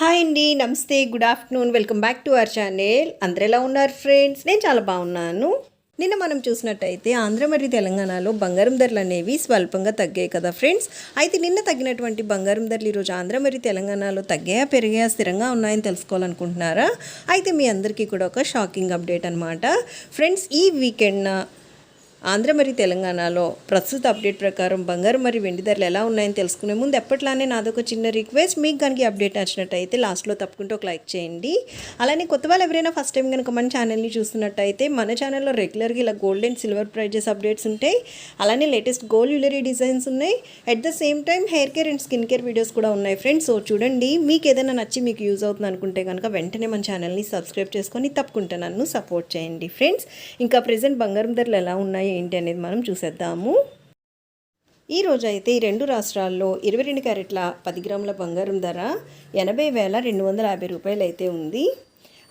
Hi అండి నమస్తే good afternoon welcome back to our channel. అందరు ఎలా ఉన్నారు ఫ్రెండ్స్? నేను చాలా బాగున్నాను. నిన్న మనం చూసినట్టయితే ఆంధ్ర మరియు తెలంగాణలో బంగారం ధరలు అనేవి స్వల్పంగా తగ్గాయి కదా ఫ్రెండ్స్? అయితే నిన్న తగ్గినటువంటి బంగారం ధరలు ఈరోజు ఆంధ్ర మరియు తెలంగాణలో తగ్గాయా పెరిగాయా స్థిరంగా ఉన్నాయని తెలుసుకోవాలనుకుంటున్నారా? అయితే మీ అందరికీ కూడా ఒక షాకింగ్ అప్డేట్ అనమాట ఫ్రెండ్స్ ఈ వీకెండ్న ఆంధ్ర మరియు తెలంగాణలో ప్రస్తుత అప్డేట్ ప్రకారం బంగారం మరియు వెండి ధరలు ఎలా ఉన్నాయని తెలుసుకునే ముందు ఎప్పట్లానే నాదొక చిన్న రిక్వెస్ట్. మీకు కనుక అప్డేట్ నచ్చినట్టయితే లాస్ట్లో తప్పకుండా ఒక లైక్ చేయండి. అలానే కొత్త వాళ్ళు ఎవరైనా ఫస్ట్ టైం కనుక మన ఛానల్ని చూస్తున్నట్టయితే మన ఛానల్లో రెగ్యులర్గా ఇలా gold and silver prices updates ఉంటాయి. అలానే లేటెస్ట్ గోల్డ్ జ్యువెలరీ డిజైన్స్ ఉన్నాయి. At the same time hair care and skin care videos కూడా ఉన్నాయి ఫ్రెండ్స్. సో చూడండి మీకు ఏదైనా నచ్చి మీకు యూజ్ అవుతుంది అనుకుంటే కనుక వెంటనే మన ఛానల్ని సబ్స్క్రైబ్ చేసుకొని తప్పకుండా నన్ను సపోర్ట్ చేయండి ఫ్రెండ్స్. ఇంకా ప్రజెంట్ బంగారం ధరలు ఎలా ఉన్నాయి ఏంటి అనేది మనం చూసేద్దాము. ఈ రోజు అయితే ఈ రెండు రాష్ట్రాల్లో ఇరవై రెండు క్యారెట్ల పది గ్రాముల బంగారం ధర ఎనభై వేల రెండు వందల యాభై రూపాయలు అయితే ఉంది.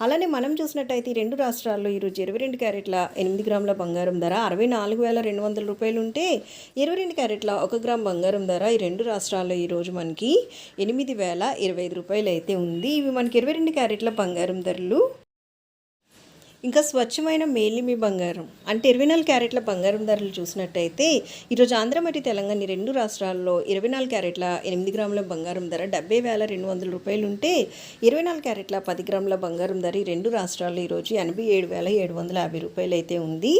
అలానే మనం చూసినట్టయితే ఈ రెండు రాష్ట్రాల్లో ఈరోజు ఇరవై రెండు క్యారెట్ల ఎనిమిది గ్రాముల బంగారం ధర అరవై నాలుగు వేల రెండు వందల రూపాయలు ఉంటే ఇరవై రెండు క్యారెట్ల ఒక గ్రామ్ బంగారం ధర ఈ రెండు రాష్ట్రాల్లో ఈరోజు మనకి ఎనిమిది వేల ఇరవై ఐదు రూపాయలు అయితే ఉంది. ఇవి మనకి ఇరవై రెండు క్యారెట్ల బంగారం ధరలు. ఇంకా స్వచ్ఛమైన మేలిమి బంగారం. అంటే ఇరవై నాలుగు క్యారెట్ల బంగారం ధరలు చూసినట్టయితే ఈరోజు ఆంధ్ర మరియు తెలంగాణ రెండు రాష్ట్రాల్లో ఇరవై నాలుగు క్యారెట్ల ఎనిమిది గ్రాముల బంగారం ధర డెబ్బై వేల రెండు వందల రూపాయలు ఉంటే ఇరవై నాలుగు క్యారెట్ల పది గ్రాముల బంగారం ధర ఈ రెండు రాష్ట్రాల్లో ఈరోజు ఎనభై ఏడు వేల ఏడు వందల యాభై రూపాయలు అయితే ఉంది.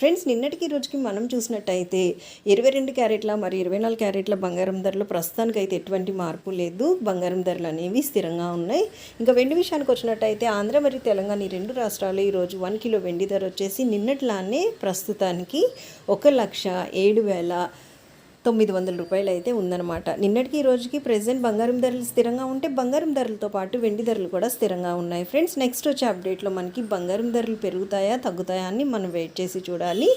ఫ్రెండ్స్ నిన్నటికి ఈ రోజుకి మనం చూసినట్టయితే ఇరవై రెండు క్యారెట్ల మరియు ఇరవై నాలుగు క్యారెట్ల బంగారం ధరలు ప్రస్తుతానికి అయితే ఎటువంటి మార్పు లేదు. బంగారం ధరలు అనేవి స్థిరంగా ఉన్నాయి. ఇంకా వెండి విషయానికి వచ్చినట్టయితే ఆంధ్ర మరియు తెలంగాణ ఈ రెండు రాష్ట్రాలు ఈరోజు వన్ కిలో వెండి ధర వచ్చేసి నిన్నట్లానే ప్రస్తుతానికి ఒక లక్ష ఏడు వేల తొమ్మిది వందల రూపాయలు అయితే ఉందన్నమాట. నిన్నటికి ఈ రోజుకి ప్రెసెంట్ బంగారం ధరలు స్థిరంగా ఉంటే బంగారం ధరలతో పాటు వెండి ధరలు కూడా స్థిరంగా ఉన్నాయి. ఫ్రెండ్స్ నెక్స్ట్ వచ్చే అప్డేట్లో మనకి బంగారం ధరలు పెరుగుతాయా తగ్గుతాయా అని మనం వెయిట్ చేసి చూడాలి.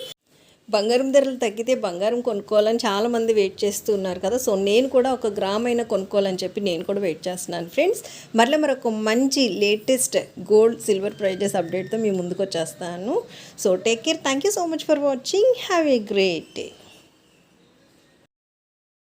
బంగారం ధరలు తగ్గితే బంగారం కొనుక్కోవాలని చాలామంది వెయిట్ చేస్తూ ఉన్నారు కదా. సో నేను కూడా ఒక గ్రామ్ అయినా కొనుక్కోవాలని చెప్పి నేను కూడా వెయిట్ చేస్తున్నాను. ఫ్రెండ్స్ మరలా మరొక మంచి లేటెస్ట్ గోల్డ్ సిల్వర్ ప్రైజెస్ అప్డేట్తో మీ ముందుకు వచ్చేస్తాను. So take care thank you so much for watching have a great day